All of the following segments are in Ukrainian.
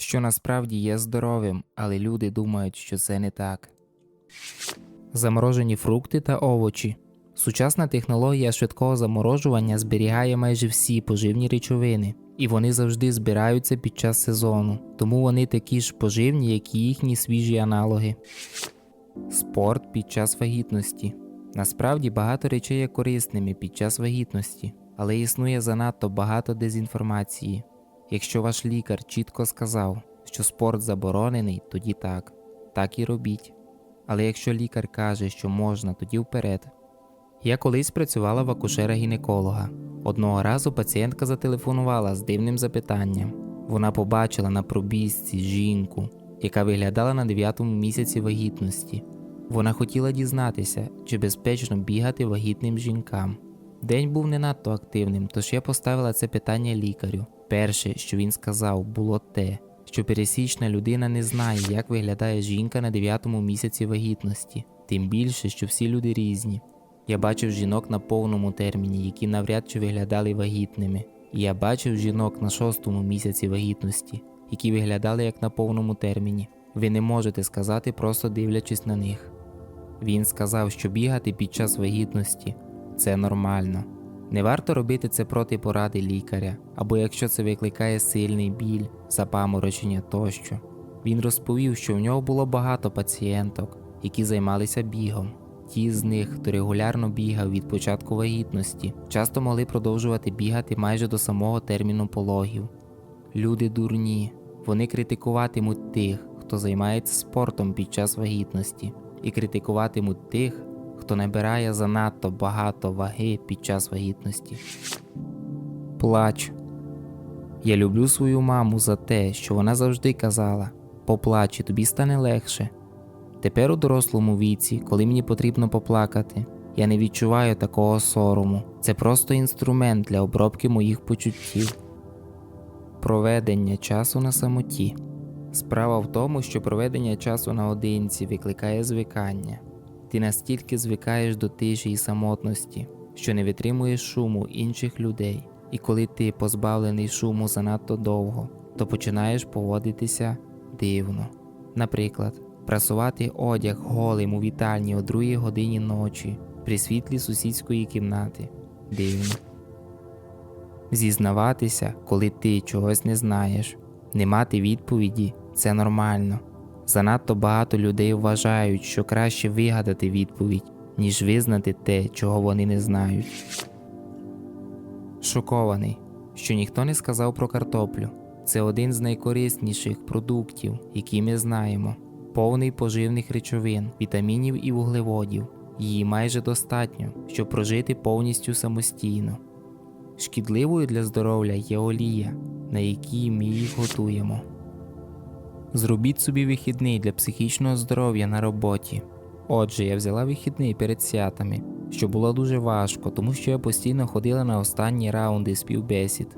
що насправді є здоровим, але люди думають, що це не так. Заморожені фрукти та овочі. Сучасна технологія швидкого заморожування зберігає майже всі поживні речовини, і вони завжди збираються під час сезону, тому вони такі ж поживні, як і їхні свіжі аналоги. Спорт під час вагітності. Насправді багато речей є корисними під час вагітності, але існує занадто багато дезінформації. Якщо ваш лікар чітко сказав, що спорт заборонений, тоді так, так і робіть. Але якщо лікар каже, що можна, тоді вперед. Я колись працювала в акушера гінеколога. Одного разу пацієнтка зателефонувала з дивним запитанням. Вона побачила на пробіжці жінку, яка виглядала на 9-му місяці вагітності. Вона хотіла дізнатися, чи безпечно бігати вагітним жінкам. День був не надто активним, тож я поставила це питання лікарю. Перше, що він сказав, було те, що пересічна людина не знає, як виглядає жінка на 9-му місяці вагітності, тим більше, що всі люди різні. Я бачив жінок на повному терміні, які навряд чи виглядали вагітними. І я бачив жінок на шостому місяці вагітності, які виглядали як на повному терміні. Ви не можете сказати, просто дивлячись на них. Він сказав, що бігати під час вагітності це нормально. Не варто робити це проти поради лікаря, або якщо це викликає сильний біль, запаморочення тощо. Він розповів, що в нього було багато пацієнток, які займалися бігом. Ті з них, хто регулярно бігав від початку вагітності, часто могли продовжувати бігати майже до самого терміну пологів. Люди дурні, вони критикуватимуть тих, хто займається спортом під час вагітності, і критикуватимуть тих, хто набирає занадто багато ваги під час вагітності. Плач. Я люблю свою маму за те, що вона завжди казала: поплач, і тобі стане легше. Тепер у дорослому віці, коли мені потрібно поплакати, я не відчуваю такого сорому. Це просто інструмент для обробки моїх почуттів. Проведення часу на самоті. Справа в тому, що проведення часу наодинці викликає звикання. Ти настільки звикаєш до тиші і самотності, що не витримуєш шуму інших людей, і коли ти позбавлений шуму занадто довго, то починаєш поводитися дивно. Наприклад, прасувати одяг голим у вітальні о другій годині ночі при світлі сусідської кімнати дивно. Зізнаватися, коли ти чогось не знаєш, не мати відповіді це нормально. Занадто багато людей вважають, що краще вигадати відповідь, ніж визнати те, чого вони не знають. Шокований, що ніхто не сказав про картоплю. Це один з найкорисніших продуктів, які ми знаємо, повний поживних речовин, вітамінів і вуглеводів. Її майже достатньо, щоб прожити повністю самостійно. Шкідливою для здоров'я є олія, на якій ми їх готуємо. Зробіть собі вихідний для психічного здоров'я на роботі. Отже, я взяла вихідний перед святами, що було дуже важко, тому що я постійно ходила на останні раунди співбесід.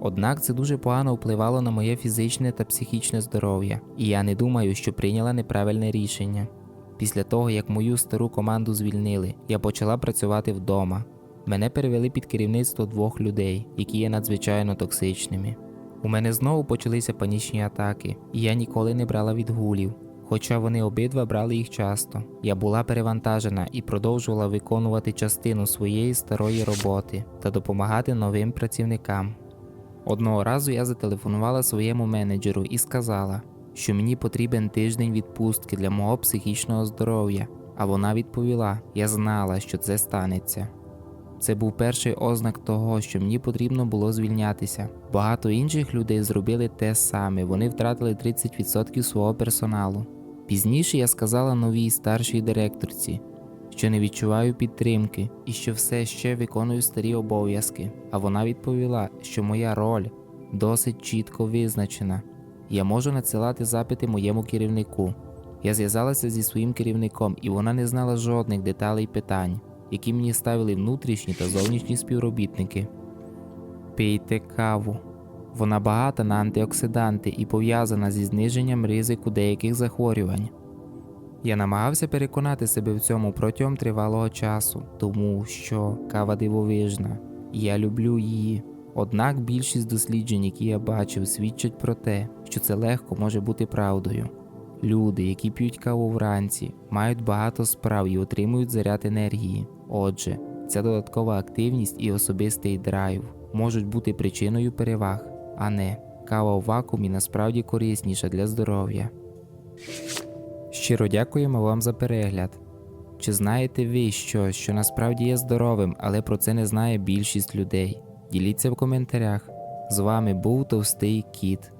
Однак це дуже погано впливало на моє фізичне та психічне здоров'я, і я не думаю, що прийняла неправильне рішення. Після того, як мою стару команду звільнили, я почала працювати вдома. Мене перевели під керівництво двох людей, які є надзвичайно токсичними. У мене знову почалися панічні атаки, і я ніколи не брала відгулів. Хоча вони обидва брали їх часто. Я була перевантажена і продовжувала виконувати частину своєї старої роботи та допомагати новим працівникам. Одного разу я зателефонувала своєму менеджеру і сказала, що мені потрібен тиждень відпустки для мого психічного здоров'я, а вона відповіла: я знала, що це станеться. Це був перший ознак того, що мені потрібно було звільнятися. Багато інших людей зробили те саме, вони втратили 30% свого персоналу. Пізніше я сказала новій старшій директорці, що не відчуваю підтримки і що все ще виконую старі обов'язки. А вона відповіла, що моя роль досить чітко визначена. Я можу надсилати запити моєму керівнику. Я зв'язалася зі своїм керівником, і вона не знала жодних деталей питань, які мені ставили внутрішні та зовнішні співробітники. Пийте каву. Вона багата на антиоксиданти і пов'язана зі зниженням ризику деяких захворювань. Я намагався переконати себе в цьому протягом тривалого часу, тому що кава дивовижна, я люблю її. Однак більшість досліджень, які я бачив, свідчать про те, що це легко може бути правдою. Люди, які п'ють каву вранці, мають багато справ і отримують заряд енергії. Отже, ця додаткова активність і особистий драйв можуть бути причиною переваг, а не кава в вакуумі насправді корисніша для здоров'я. Щиро дякуємо вам за перегляд. Чи знаєте ви щось, що насправді є здоровим, але про це не знає більшість людей? Діліться в коментарях. З вами був Товстий Кіт.